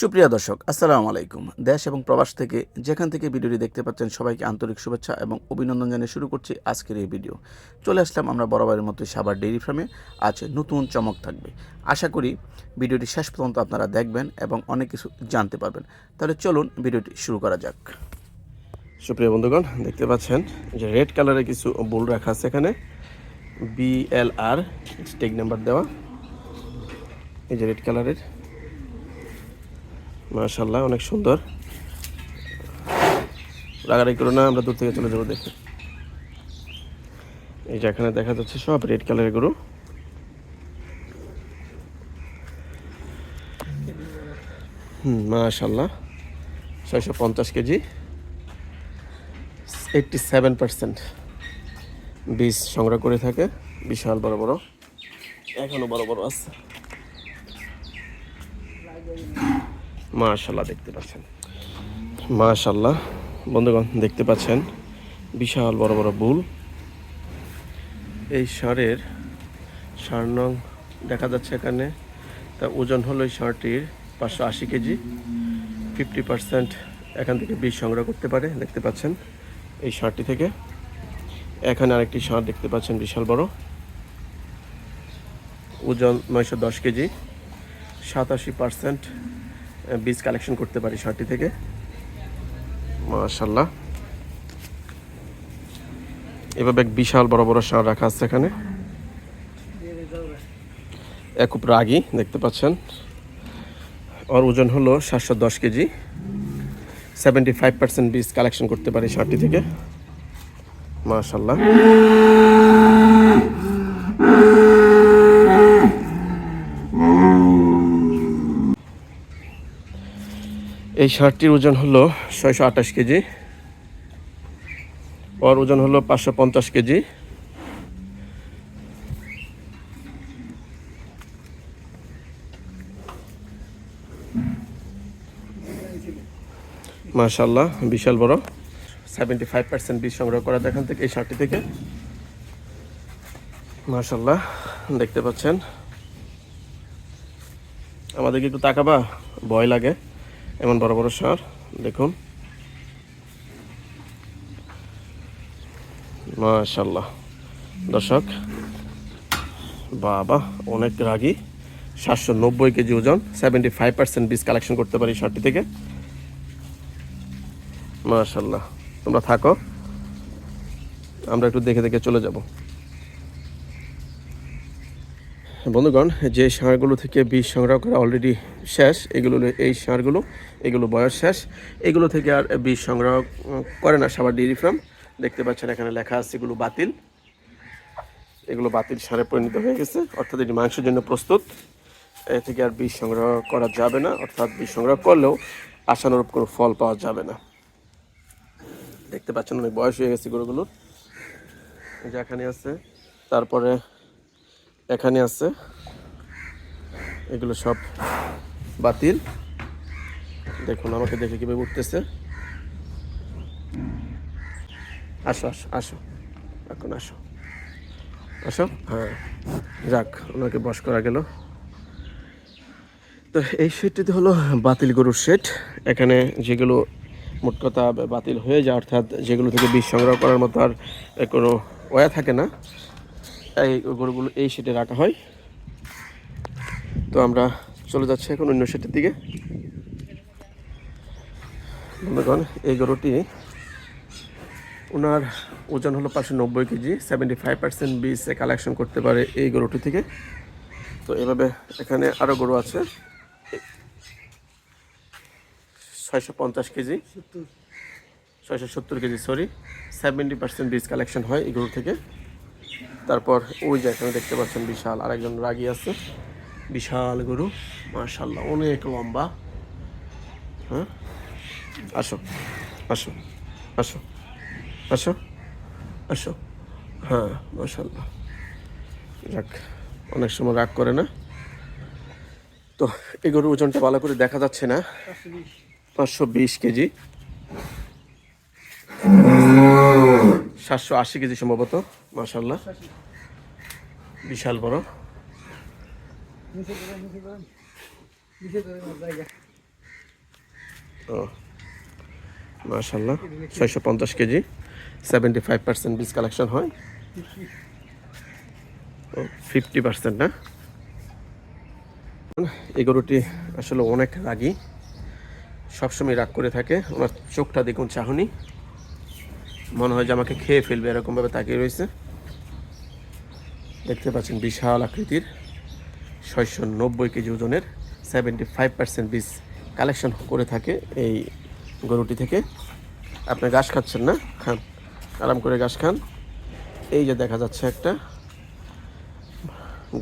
সুপ্রিয় দর্শক, আসসালামু আলাইকুম। দেশ এবং প্রবাস থেকে যেখান থেকে ভিডিওটি দেখতে পাচ্ছেন, সবাইকে আন্তরিক শুভেচ্ছা এবং অভিনন্দন জানিয়ে শুরু করছি আজকের এই ভিডিও। চলে আসলাম আমরা বরাবরের মতো সাবার ডেইরি ফার্মে। আজ নতুন চমক থাকবে। আশা করি ভিডিওটি শেষ পর্যন্ত আপনারা দেখবেন এবং অনেক কিছু জানতে পারবেন। তাহলে চলুন ভিডিওটি শুরু করা যাক। সুপ্রিয় বন্ধুগণ, দেখতে পাচ্ছেন যে রেড কালারের কিছু বুল রাখা আছে এখানে। বিএলআর স্টেক নাম্বার দেওয়া। এই যে রেড কালারের। মাশাল্লাহ অনেক সুন্দর। রাগারাগি করো না, আমরা দূর থেকে চলে যাব দেখে এই যে এখানে দেখা যাচ্ছে সব রেড কালারের গরু। হুম মাশাল্লাহ ছয়শো পঞ্চাশ কেজি। এইটটি সেভেন পার্সেন্ট বীজ সংগ্রহ করে থাকে, বিশাল বড় বড়। এখনও বড় বড় আছে। মাশাল্লাহ দেখতে পাচ্ছেন। মাশাল্লাহ বন্ধুগণ, দেখতে পাচ্ছেন, বিশাল বড় বড় বুল। এই ষাঁড়ের ষাঁড় নং দেখা যাচ্ছে এখানে। তা ওজন হলো এই ষাঁড়টির পাঁচশো আশি কেজি। ফিফটি পার্সেন্ট এখান থেকে বীজ সংগ্রহ করতে পারে, দেখতে পাচ্ছেন, এই ষাঁড়টি থেকে। এখানে আরেকটি ষাঁড় দেখতে পাচ্ছেন, বিশাল বড়। ওজন নয়শো দশ কেজি, সাতাশি পার্সেন্ট বীজ কালেকশন করতে পারি ষাটটি থেকে। মাশাল্লাহ এভাবে এক বিশাল বড় বড় সার রাখা আছে এখানে। এক একুপ রাগি, দেখতে পাচ্ছেন। ওর ওজন হলো সাতশো দশ কেজি। সেভেন্টি ফাইভ পার্সেন্ট বীজ কালেকশন করতে পারি ষাটটি থেকে। মাশাল্লাহ এই শার্টটির ওজন হলো ছয়শো আঠাশ কেজি। ওর ওজন হলো পাঁচশো পঞ্চাশ কেজি। মাশাল্লাহ বিশাল বড়। সেভেন্টি ফাইভ পার্সেন্ট বীজ সংগ্রহ করা দেখান থেকে এই শার্টটি থেকে। মাশাল্লাহ দেখতে পাচ্ছেন। আমাদেরকে একটু তাকাবা, ভয় লাগে। এমন বড় বড় সার, দেখুন। মাশাল্লাহ দর্শক, বাবা, অনেক রাগি। সাতশো নব্বই কেজি ওজন সেভেন্টি ফাইভ পার্সেন্ট বীজ কালেকশন করতে পারি শার্টটি থেকে। মাশাল্লাহ তোমরা থাকো। আমরা একটু দেখে দেখে চলে যাব। বন্ধুগণ, যে সারগুলো থেকে বীজ সংগ্রহ করা অলরেডি শেষ, এগুলো এই সারগুলো, এগুলো বয়স শেষ, এগুলো থেকে আর বীজ সংগ্রহ করে না সাবার ডেয়ারি ফার্ম দেখতে পাচ্ছেন এখানে লেখা আছে এগুলো বাতিল। এগুলো বাতিল সারে পরিণত হয়ে গেছে। অর্থাৎ এটি মাংসের জন্য প্রস্তুত। এ থেকে আর বীজ সংগ্রহ করা যাবে না। অর্থাৎ বীজ সংগ্রহ করলেও আশানুরূপ কোনো ফল পাওয়া যাবে না। দেখতে পাচ্ছেন অনেক বয়স হয়ে গেছে গরুগুলোর। এই যে এখানে আছে। তারপরে এখানে আছে। এগুলো সব বাতিল। দেখুন, আমাকে দেখে কীভাবে উঠতেছে। আসো আসো আসো। এখন আসো। আসো? হ্যাঁ যাক, ওনাকে বস করা গেল। তো এই শেডটিতে হলো বাতিল গরুর শেড এখানে যেগুলো মোট কথা বাতিল হয়ে যায়, অর্থাৎ যেগুলো থেকে বীজ সংগ্রহ করার মতো আর কোনো ওয়া থাকে না। এই গরুগুলো এই শেডে রাখা হয়। তো আমরা চলে যাচ্ছি এখন অন্য শেডের দিকে। বন্ধুগণ এই গরুটি ওনার ওজন হলো পাঁচশো নব্বই কেজি সেভেন্টি ফাইভ পার্সেন্ট বীজ কালেকশন করতে পারে এই গরুটি থেকে। তো এভাবে এখানে আরও গরু আছে। ছয়শো পঞ্চাশ কেজি ছয়শো সত্তর কেজি সরি সেভেন্টি পার্সেন্ট বীজ কালেকশন হয় এই গরু থেকে। তারপর ওই যে এখানে দেখতে পাচ্ছেন বিশাল আরেকজন রাগি আছে। বিশাল গরু মার্শাল্লাহ অনেক লম্বা। হ্যাঁ? আসো আসো আসো আসো আসো। হ্যাঁ মার্শাল্লাহ যাক, অনেক সময় রাগ করে না। তো এই গরুর ওজনটা ভালো করে দেখা যাচ্ছে না। পাঁচশো বিশ কেজি। সাতশো আশি কেজি সম্ভবত মাসাল্লাহ বিশাল বড়। ও মাশাল্লাহ ছয়শো পঞ্চাশ কেজি, সেভেন্টি ফাইভ পার্সেন্ট বীজ কালেকশন হয়। ও, ফিফটি পার্সেন্ট না? এই গরুটি আসলে অনেক রাগী, সবসময় রাগ করে থাকে, ওনার চোখটা দেখুন চাহনি। মনে হয় যে আমাকে খেয়ে ফেলবে এরকমভাবে তাকিয়ে রয়েছে। দেখতে পাচ্ছেন বিশাল আকৃতির ছয়শো নব্বই কেজি ওজনের সেভেন্টি ফাইভ পার্সেন্ট বীজ কালেকশন করে থাকে এই গরুটি থেকে। আপনি ঘাস খাচ্ছেন না? খান, আরাম করে ঘাস খান। এই যে দেখা যাচ্ছে একটা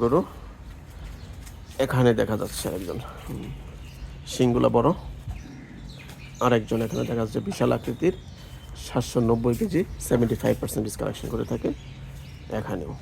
গরু, এখানে দেখা যাচ্ছে একজন। শিংগুলা বড়। আরেকজন এখানে দেখা যাচ্ছে বিশাল আকৃতির। সাতশো নব্বই kg seventy five percentage collection করে থাকে এখানেও